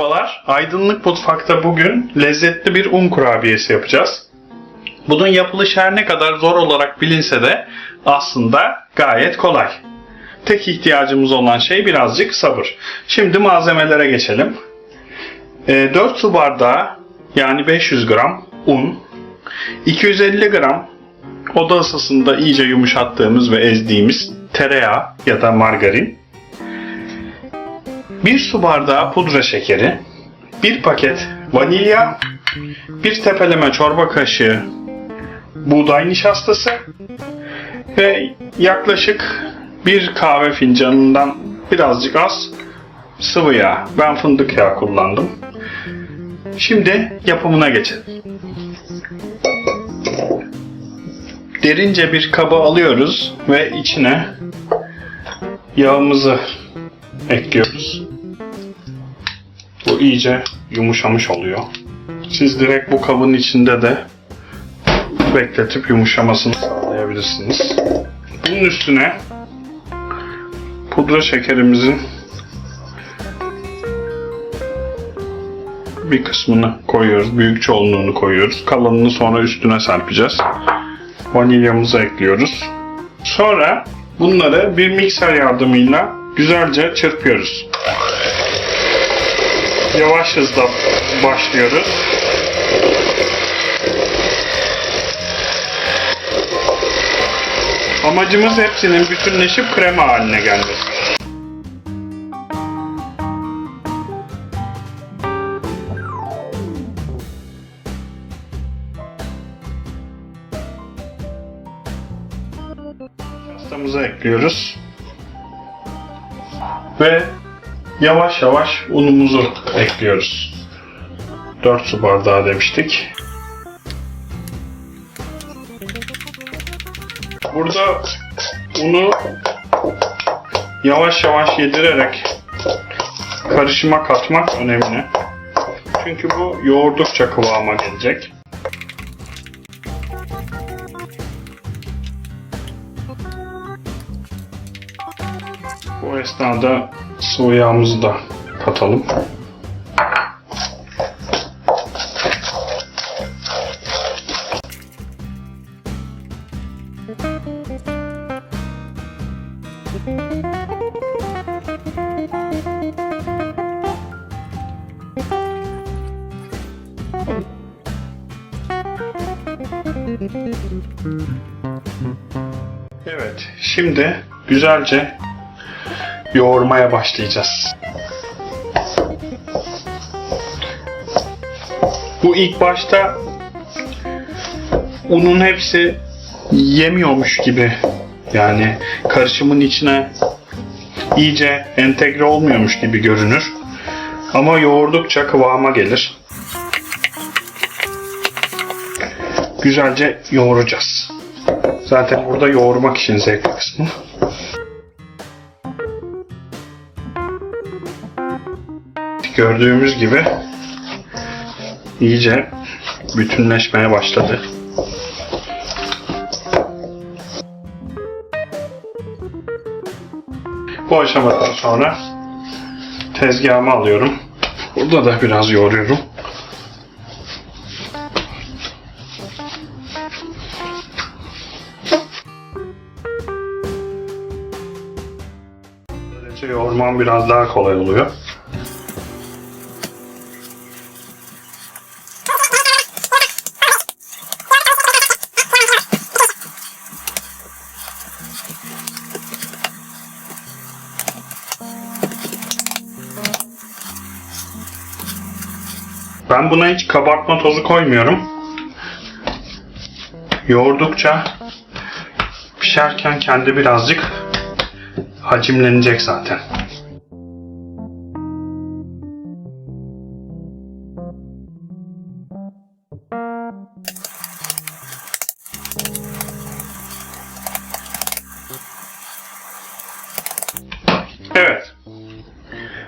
Merhabalar, Aydınlık Mutfak'ta bugün lezzetli bir un kurabiyesi yapacağız. Bunun yapılışı her ne kadar zor olarak bilinse de aslında gayet kolay. Tek ihtiyacımız olan şey birazcık sabır. Şimdi malzemelere geçelim. Ee, 4 su bardağı yani 500 gram un, 250 gram oda ısısında iyice yumuşattığımız ve ezdiğimiz tereyağı ya da margarin, 1 su bardağı pudra şekeri, 1 paket vanilya, 1 tepeleme çorba kaşığı buğday nişastası ve yaklaşık bir kahve fincanından birazcık az sıvı yağ. Ben fındık yağı kullandım. Şimdi yapımına geçelim. Derince bir kaba alıyoruz ve içine yağımızı ekliyoruz. Bu iyice yumuşamış oluyor. Siz direkt bu kabın içinde de bekletip yumuşamasını sağlayabilirsiniz. Bunun üstüne pudra şekerimizin bir kısmını koyuyoruz. Büyük çoğunluğunu koyuyoruz. Kalanını sonra üstüne serpeceğiz. Vanilyamızı ekliyoruz. Sonra bunları bir mikser yardımıyla güzelce çırpıyoruz. Yavaş hızla başlıyoruz. Amacımız hepsinin bütünleşip krema haline gelmesi. Pastamızı ekliyoruz. Ve yavaş yavaş unumuzu ekliyoruz. 4 su bardağı demiştik. Burada unu yavaş yavaş yedirerek karışıma katmak önemli. Çünkü bu yoğurdukça kıvama gelecek. Bu esnada sıvı yağımızı da katalım. Evet, şimdi güzelce yoğurmaya başlayacağız. Bu ilk başta unun hepsi yemiyormuş gibi yani karışımın içine iyice entegre olmuyormuş gibi görünür. Ama yoğurdukça kıvama gelir. Güzelce yoğuracağız. Zaten burada yoğurmak için zevkli kısmı. Gördüğümüz gibi iyice bütünleşmeye başladı. Bu aşamadan sonra tezgahımı alıyorum. Burada da biraz yoğuruyorum. Yoğurmam biraz daha kolay oluyor. Ben buna hiç kabartma tozu koymuyorum. Yoğurdukça pişerken kendi birazcık hacimlenecek zaten. Evet.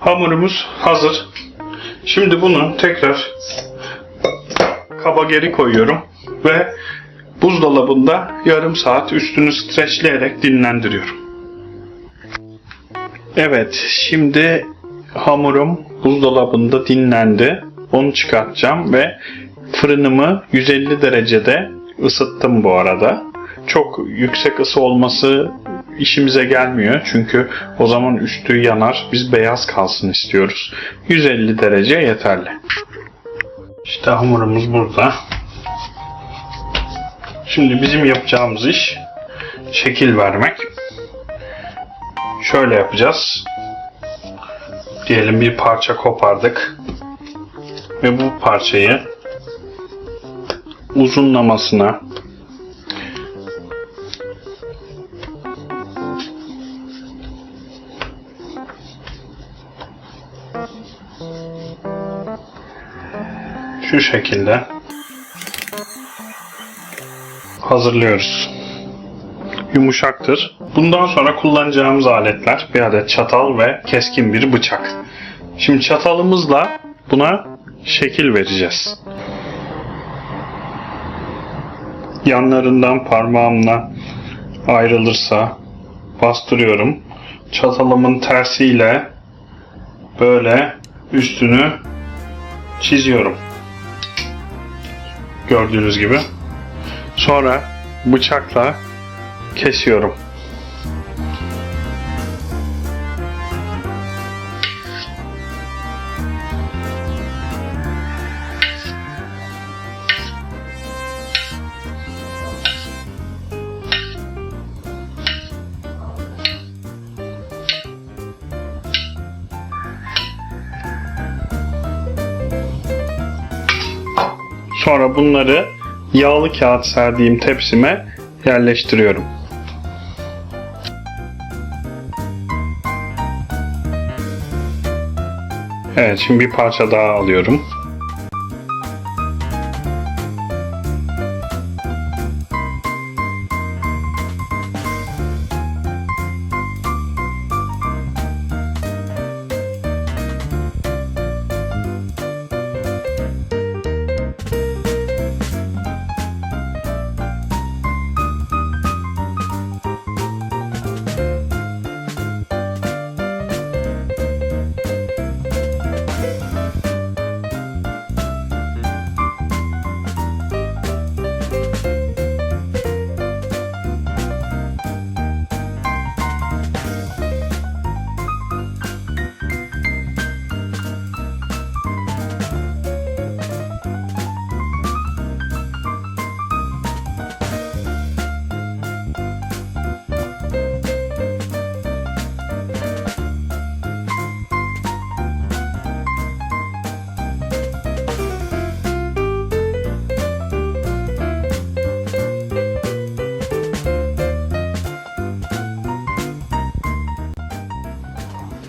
Hamurumuz hazır. Şimdi bunu tekrar kaba geri koyuyorum ve buzdolabında yarım saat üstünü streçleyerek dinlendiriyorum. Evet, şimdi hamurum buzdolabında dinlendi. Onu çıkartacağım ve fırınımı 150 derecede ısıttım bu arada. Çok yüksek ısı olması işimize gelmiyor. Çünkü o zaman üstü yanar. Biz beyaz kalsın istiyoruz. 150 derece yeterli. İşte hamurumuz burada. Şimdi bizim yapacağımız iş şekil vermek. Şöyle yapacağız. Diyelim bir parça kopardık. Ve bu parçayı uzunlamasına şu şekilde hazırlıyoruz. Yumuşaktır. Bundan sonra kullanacağımız aletler bir adet çatal ve keskin bir bıçak. Şimdi çatalımızla buna şekil vereceğiz. Yanlarından parmağımla ayrılırsa bastırıyorum. Çatalımın tersiyle böyle üstünü çiziyorum. Gördüğünüz gibi. Sonra bıçakla kesiyorum. Sonra bunları yağlı kağıt serdiğim tepsime yerleştiriyorum. Evet, şimdi bir parça daha alıyorum.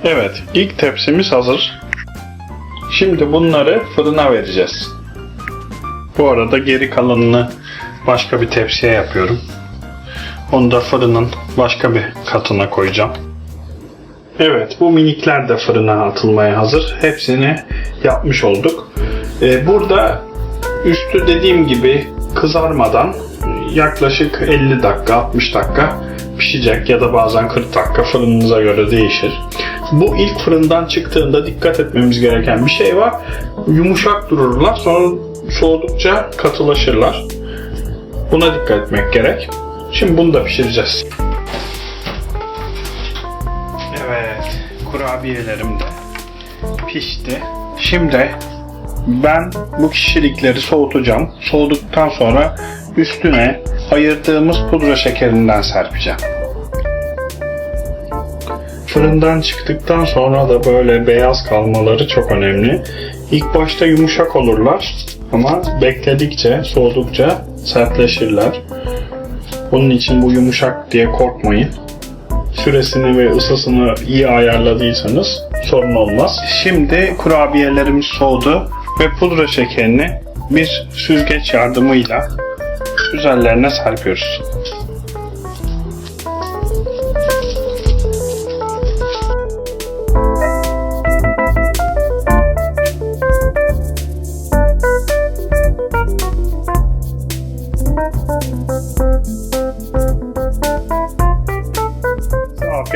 Evet, ilk tepsimiz hazır. Şimdi bunları fırına vereceğiz. Bu arada geri kalanını başka bir tepsiye yapıyorum. Onu da fırının başka bir katına koyacağım. Evet, bu minikler de fırına atılmaya hazır. Hepsini yapmış olduk. Ee, burada üstü dediğim gibi kızarmadan yaklaşık 50 dakika, 60 dakika pişecek ya da bazen 40 dakika fırınınıza göre değişir. Bu ilk fırından çıktığında dikkat etmemiz gereken bir şey var. Yumuşak dururlar sonra soğudukça katılaşırlar. Buna dikkat etmek gerek. Şimdi bunu da pişireceğiz. Evet, kurabiyelerim de pişti. Şimdi ben bu kişilikleri soğutacağım. Soğuduktan sonra üstüne ayırdığımız pudra şekerinden serpeceğim. Fırından çıktıktan sonra da böyle beyaz kalmaları çok önemli. İlk başta yumuşak olurlar ama bekledikçe, soğudukça sertleşirler. Bunun için bu yumuşak diye korkmayın. Süresini ve ısısını iyi ayarladıysanız sorun olmaz. Şimdi kurabiyelerimiz soğudu ve pudra şekerini bir süzgeç yardımıyla üzerlerine serpiyoruz.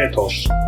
métodos.